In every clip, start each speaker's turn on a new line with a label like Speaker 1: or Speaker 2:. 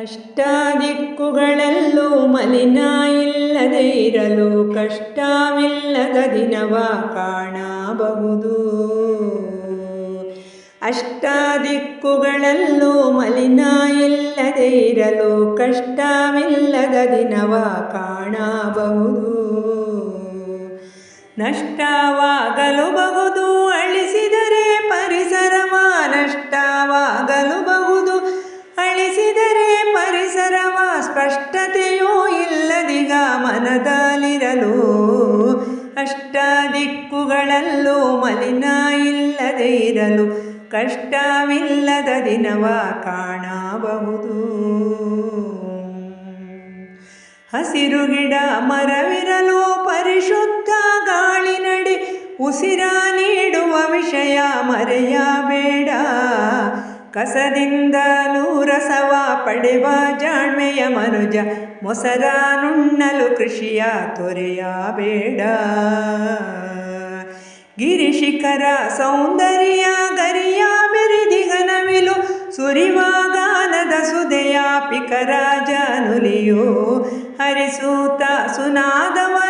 Speaker 1: ಅಷ್ಟಾದಿಕ್ಕುಗಳಲ್ಲೂ ಮಲಿನ ಇಲ್ಲದೆ ಇರಲು ಕಷ್ಟವಿಲ್ಲದ ದಿನವ ಕಾಣಬಹುದು. ಅಷ್ಟಾದಿಕ್ಕುಗಳಲ್ಲೂ ಮಲಿನ ಇಲ್ಲದೆ ಇರಲು ಕಷ್ಟವಿಲ್ಲದ ದಿನವ ಕಾಣಬಹುದು. ನಷ್ಟವಾಗಲು ಬಹುದು ಸ್ಪಷ್ಟತೆಯೂ ಇಲ್ಲದಿಗ ಮನದಲ್ಲಿರಲು ಅಷ್ಟದಿಕ್ಕುಗಳಲ್ಲೂ ಮಲಿನ ಇಲ್ಲದೆ ಇರಲು ಕಷ್ಟವಿಲ್ಲದ ದಿನವ ಕಾಣಬಹುದು. ಹಸಿರು ಗಿಡ ಮರವಿರಲು ಪರಿಶುದ್ಧ ಗಾಳಿ ನಡೆ, ಉಸಿರ ನೀಡುವ ವಿಷಯ ಮರೆಯಬೇಡ. ಕಸದಿಂದಲೂ ರಸವ ಪಡೆವ ಜಾಣ್ಮೆಯ ಮನುಜ, ಮೊಸರ ನುಣ್ಣಲು ಕೃಷಿಯ ತೊರೆಯಬೇಡ ಗಿರಿಶಿಖರ ಸೌಂದರ್ಯ ಗರಿಯ ಬೆರಿದಿಗನವಿಲು ಸುರಿವ ಗಾನದ ಸುದೆಯ ಪಿಕರಾಜ ನುಲಿಯು, ಹರಿಸೂತ ಸುನಾದವನು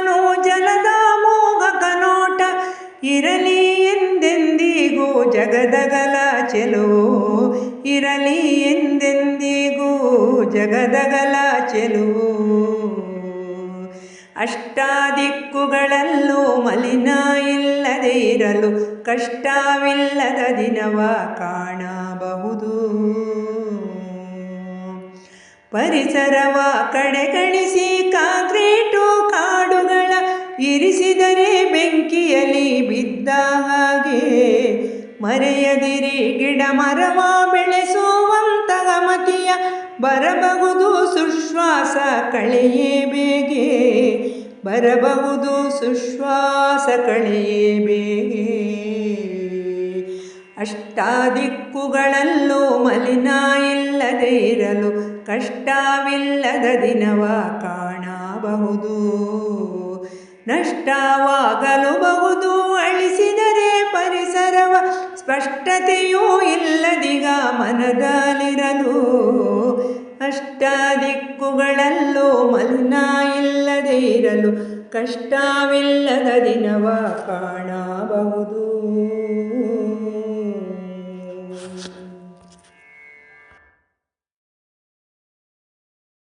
Speaker 1: ಜಗದಗಲ ಚೆಲುವು ಇರಲಿ ಎಂದೆಂದಿಗೂ ಜಗದಗಲ ಚೆಲುವು ಅಷ್ಟಾದಿಕ್ಕುಗಳಲ್ಲೂ ಮಲಿನ ಇಲ್ಲದೆ ಇರಲು ಕಷ್ಟವಿಲ್ಲದ ದಿನವ ಕಾಣಬಹುದು. ಪರಿಸರವ ಕಡೆಗಣಿಸಿ ಕಾಂಕ್ರೀಟು ಕಾಡುಗಳ ಇರಿಸಿದರೆ ಬೆಂಕಿಯಲ್ಲಿ ಬಿದ್ದ ಹಾಗೆ. ಮರೆಯದಿರಿ ಗಿಡ ಮರವ ಬೆಳೆಸುವಂತಹ ಮತಿಯ ಬರಬಹುದು ಸುಶ್ವಾಸ ಕಳೆಯೇ ಬೇಗೆ. ಬರಬಹುದು ಸುಶ್ವಾಸ ಕಳೆಯೇ ಬೇಗೆ. ಅಷ್ಟಾದಿಕ್ಕುಗಳಲ್ಲೂ ಮಲಿನ ಇಲ್ಲದೆ ಇರಲು ಕಷ್ಟವಿಲ್ಲದ ದಿನವ ಕಾಣಬಹುದು. ನಷ್ಟವಾಗಲು ಬಹುದು ಅಳಿಸಿದರೆ ಪರಿಸರವ ಸ್ಪಷ್ಟತೆಯೂ ಇಲ್ಲದಿಗ ಮನದಲ್ಲಿರಲು ಅಷ್ಟ ದಿಕ್ಕುಗಳಲ್ಲೂ ಮಲಿನ ಇಲ್ಲದೆ ಇರಲು ಕಷ್ಟವಿಲ್ಲದ ದಿನವ ಕಾಣಬಹುದು.